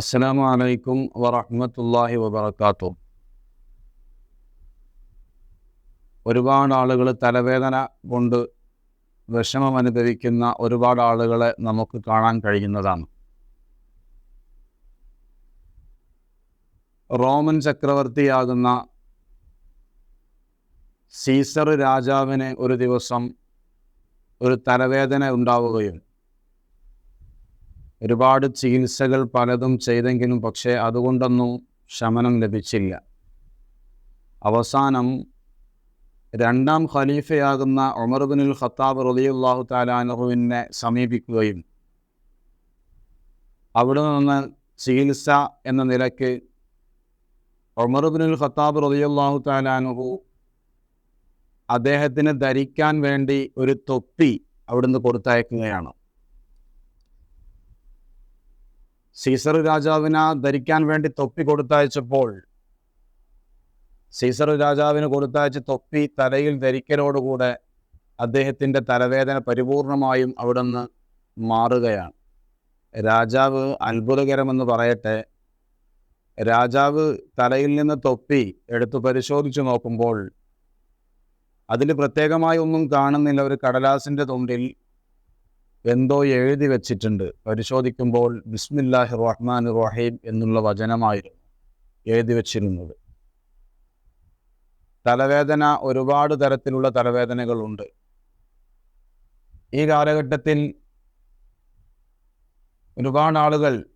അസ്സലാമു അലൈക്കും വറഹ്മത്തുള്ളാഹി വബർക്കാത്തു ഒരുപാട് ആളുകൾ തലവേദന കൊണ്ട് വിഷമം അനുഭവിക്കുന്ന ഒരുപാട് ആളുകളെ നമുക്ക് കാണാൻ കഴിയുന്നതാണ്. റോമൻ ചക്രവർത്തിയാകുന്ന സീസർ രാജാവിന് ഒരു ദിവസം ഒരു തലവേദന ഉണ്ടാവുകയും ഒരുപാട് ചികിത്സകൾ പലതും ചെയ്തെങ്കിലും പക്ഷേ അതുകൊണ്ടൊന്നും ശമനം ലഭിച്ചില്ല. അവസാനം രണ്ടാം ഖലീഫയാകുന്ന ഒമർബിനുൽ ഖത്താബ് റലിയുല്ലാഹു താലാനഹുവിനെ സമീപിക്കുകയും അവിടെ നിന്ന് ചികിത്സ എന്ന നിലയ്ക്ക് ഒമർബിനുൽ ഖത്താബ് റലിയുല്ലാഹു താലാനഹു അദ്ദേഹത്തിന് ധരിക്കാൻ വേണ്ടി ഒരു തൊപ്പി അവിടുന്ന് കൊടുത്തയക്കുകയാണ്. സീസർ രാജാവിന് ധരിക്കാൻ വേണ്ടി തൊപ്പി കൊടുത്തയച്ചപ്പോൾ സീസർ രാജാവിന് കൊടുത്തയച്ച തൊപ്പി തലയിൽ ധരിക്കലോടുകൂടെ അദ്ദേഹത്തിന്റെ തലവേദന പരിപൂർണമായും അവിടുന്ന് മാറുകയാണ്. രാജാവ് അത്ഭുതകരമെന്ന് പറയട്ടെ രാജാവ് തലയിൽ നിന്ന് തൊപ്പി എടുത്തു പരിശോധിച്ചു നോക്കുമ്പോൾ അതിൽ പ്രത്യേകമായി ഒന്നും കാണുന്നില്ല. ഒരു കടലാസിന്റെ തുണ്ടിൽ എന്തോ എഴുതി വച്ചിട്ടുണ്ട്. പരിശോധിക്കുമ്പോൾ ബിസ്മില്ലാഹി റഹ്മാൻ റഹീം എന്നുള്ള വചനമായിരുന്നു എഴുതി വച്ചിരുന്നത്. തലവേദന ഒരുപാട് തരത്തിലുള്ള തലവേദനകളുണ്ട്. ഈ കാലഘട്ടത്തിൽ ഒരുപാട് ആളുകൾ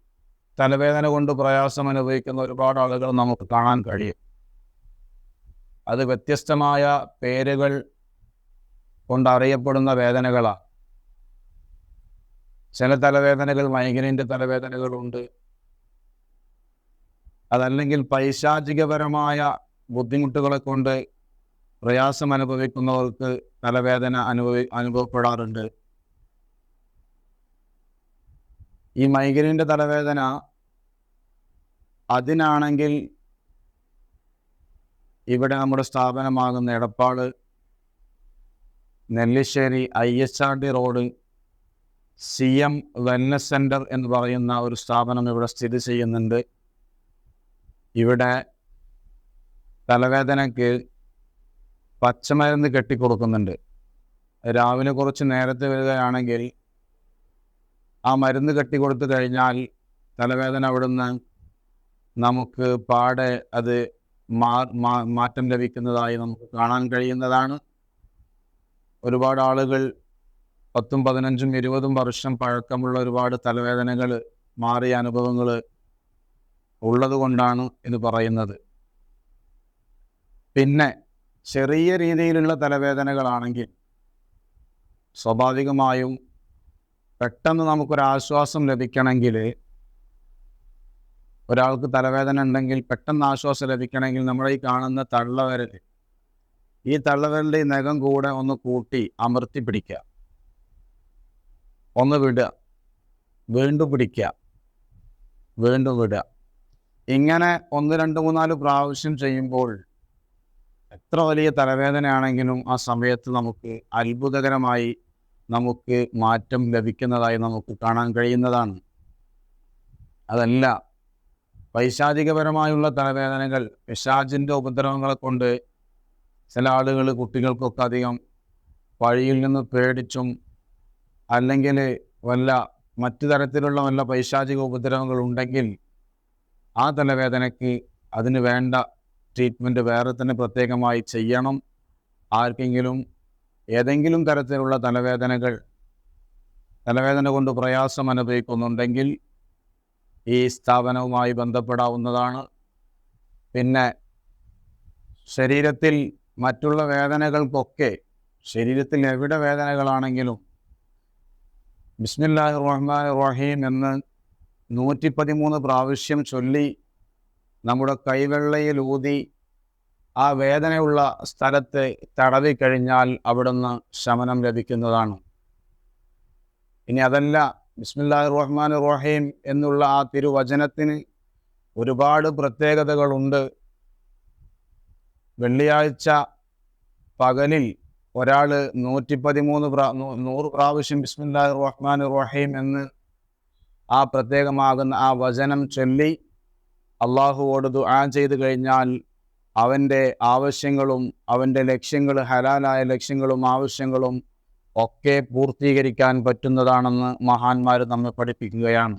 തലവേദന കൊണ്ട് പ്രയാസം അനുഭവിക്കുന്ന ഒരുപാട് ആളുകൾ നമുക്ക് കാണാൻ കഴിയും. അത് വ്യത്യസ്തമായ പേരുകൾ കൊണ്ടറിയപ്പെടുന്ന വേദനകളാണ്. ചില തലവേദനകൾ മൈഗ്രൈന്റെ തലവേദനകളുണ്ട്. അതല്ലെങ്കിൽ പൈശാചികപരമായ ബുദ്ധിമുട്ടുകളെ കൊണ്ട് പ്രയാസം അനുഭവിക്കുന്നവർക്ക് തലവേദന അനുഭവി അനുഭവപ്പെടാറുണ്ട്. ഈ മൈഗ്രൈന്റെ തലവേദന അതിനാണെങ്കിൽ ഇവിടെ നമ്മുടെ സ്ഥാപനമാകുന്ന Edappad Nellissery I S R D road C M wellness centre എന്ന് പറയുന്ന ഒരു സ്ഥാപനം ഇവിടെ സ്ഥിതി ചെയ്യുന്നുണ്ട്. ഇവിടെ തലവേദനയ്ക്ക് പച്ചമരുന്ന് കെട്ടിക്കൊടുക്കുന്നുണ്ട്. രാവിലെ കുറച്ച് നേരത്തെ വരികയാണെങ്കിൽ ആ മരുന്ന് കെട്ടിക്കൊടുത്തു കഴിഞ്ഞാൽ തലവേദന അവിടുന്ന് നമുക്ക് പാടെ അത് മാറ്റം ലഭിക്കുന്നതായി നമുക്ക് കാണാൻ കഴിയുന്നതാണ്. ഒരുപാട് ആളുകൾ പത്തും പതിനഞ്ചും ഇരുപതും വർഷം പഴക്കമുള്ള ഒരുപാട് തലവേദനകൾ മാറിയ അനുഭവങ്ങൾ ഉള്ളത് കൊണ്ടാണ് എന്ന് പറയുന്നത്. പിന്നെ ചെറിയ രീതിയിലുള്ള തലവേദനകളാണെങ്കിൽ സ്വാഭാവികമായും പെട്ടെന്ന് നമുക്കൊരാശ്വാസം ലഭിക്കണമെങ്കിൽ ഒരാൾക്ക് തലവേദന ഉണ്ടെങ്കിൽ പെട്ടെന്ന് ആശ്വാസം ലഭിക്കണമെങ്കിൽ നമ്മുടെ ഈ കാണുന്ന തള്ളവരൽ ഈ തള്ളവരലിന്റെ ഈ നഖം കൂടെ ഒന്ന് കൂട്ടി അമർത്തി പിടിക്കുക. ഒന്ന് വിടുക വീണ്ടും പിടിക്കുക വീണ്ടും വിടുക ഇങ്ങനെ ഒന്ന് രണ്ട് മൂന്നാൽ പ്രാവശ്യം ചെയ്യുമ്പോൾ എത്ര വലിയ തലവേദനയാണെങ്കിലും ആ സമയത്ത് നമുക്ക് അത്ഭുതകരമായി നമുക്ക് മാറ്റം ലഭിക്കുന്നതായി നമുക്ക് കാണാൻ കഴിയുന്നതാണ്. അതല്ല പൈശാചികപരമായുള്ള തലവേദനകൾ പിശാചിന്റെ ഉപദ്രവങ്ങളെ കൊണ്ട് ചില ആളുകൾ കുട്ടികൾക്കൊക്കെ അധികം വഴിയിൽ നിന്ന് പേടിച്ചും അല്ലെങ്കിൽ വല്ല മറ്റു തരത്തിലുള്ള വല്ല പൈശാചിക ഉപദ്രവങ്ങൾ ഉണ്ടെങ്കിൽ ആ തലവേദനയ്ക്ക് അതിന് വേണ്ട ട്രീറ്റ്മെന്റ് വേറെ തന്നെ പ്രത്യേകമായി ചെയ്യണം. ആർക്കെങ്കിലും ഏതെങ്കിലും തരത്തിലുള്ള തലവേദനകൾ തലവേദന കൊണ്ട് പ്രയാസം അനുഭവിക്കുന്നുണ്ടെങ്കിൽ ഈ സ്ഥാപനവുമായി ബന്ധപ്പെടാവുന്നതാണ്. പിന്നെ ശരീരത്തിൽ മറ്റുള്ള വേദനകൾക്കൊക്കെ ശരീരത്തിൽ എവിടെ വേദനകളാണെങ്കിലും ബിസ്മില്ലാഹി റഹ്മാൻ റഹീം എന്ന് നൂറ്റി പതിമൂന്ന് പ്രാവശ്യം ചൊല്ലി നമ്മുടെ കൈവെള്ളയിൽ ഊതി ആ വേദനയുള്ള സ്ഥലത്തെ തടവി കഴിഞ്ഞാൽ അവിടുന്ന് ശമനം ലഭിക്കുന്നതാണ്. ഇനി അതല്ല ബിസ്മില്ലാഹി റഹ്മാൻ റഹീം എന്നുള്ള ആ തിരുവചനത്തിന് ഒരുപാട് പ്രത്യേകതകളുണ്ട്. വെള്ളിയാഴ്ച പകലിൽ ഒരാൾ നൂറ്റി പതിമൂന്ന് പ്രാ നൂറ് പ്രാവശ്യം ബിസ്മില്ലാ റഹ്മാൻ റഹീം എന്ന് ആ പ്രത്യേകമാകുന്ന ആ വചനം ചൊല്ലി അള്ളാഹുവോട് ദുആ ചെയ്തു കഴിഞ്ഞാൽ അവന്റെ ആവശ്യങ്ങളും അവന്റെ ലക്ഷ്യങ്ങൾ ഹലാലായ ലക്ഷ്യങ്ങളും ആവശ്യങ്ങളും ഒക്കെ പൂർത്തീകരിക്കാൻ പറ്റുന്നതാണെന്ന് മഹാന്മാർ നമ്മെ പഠിപ്പിക്കുകയാണ്.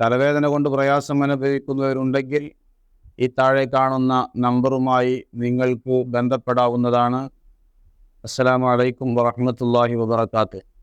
തലവേദന കൊണ്ട് പ്രയാസം അനുഭവിക്കുന്നവരുണ്ടെങ്കിൽ ഈ താഴെ കാണുന്ന നമ്പറുമായി നിങ്ങൾക്ക് ബന്ധപ്പെടാവുന്നതാണ്. അസ്സലാമു അലൈക്കും വറഹ്മത്തുള്ളാഹി വബറകാതുഹു.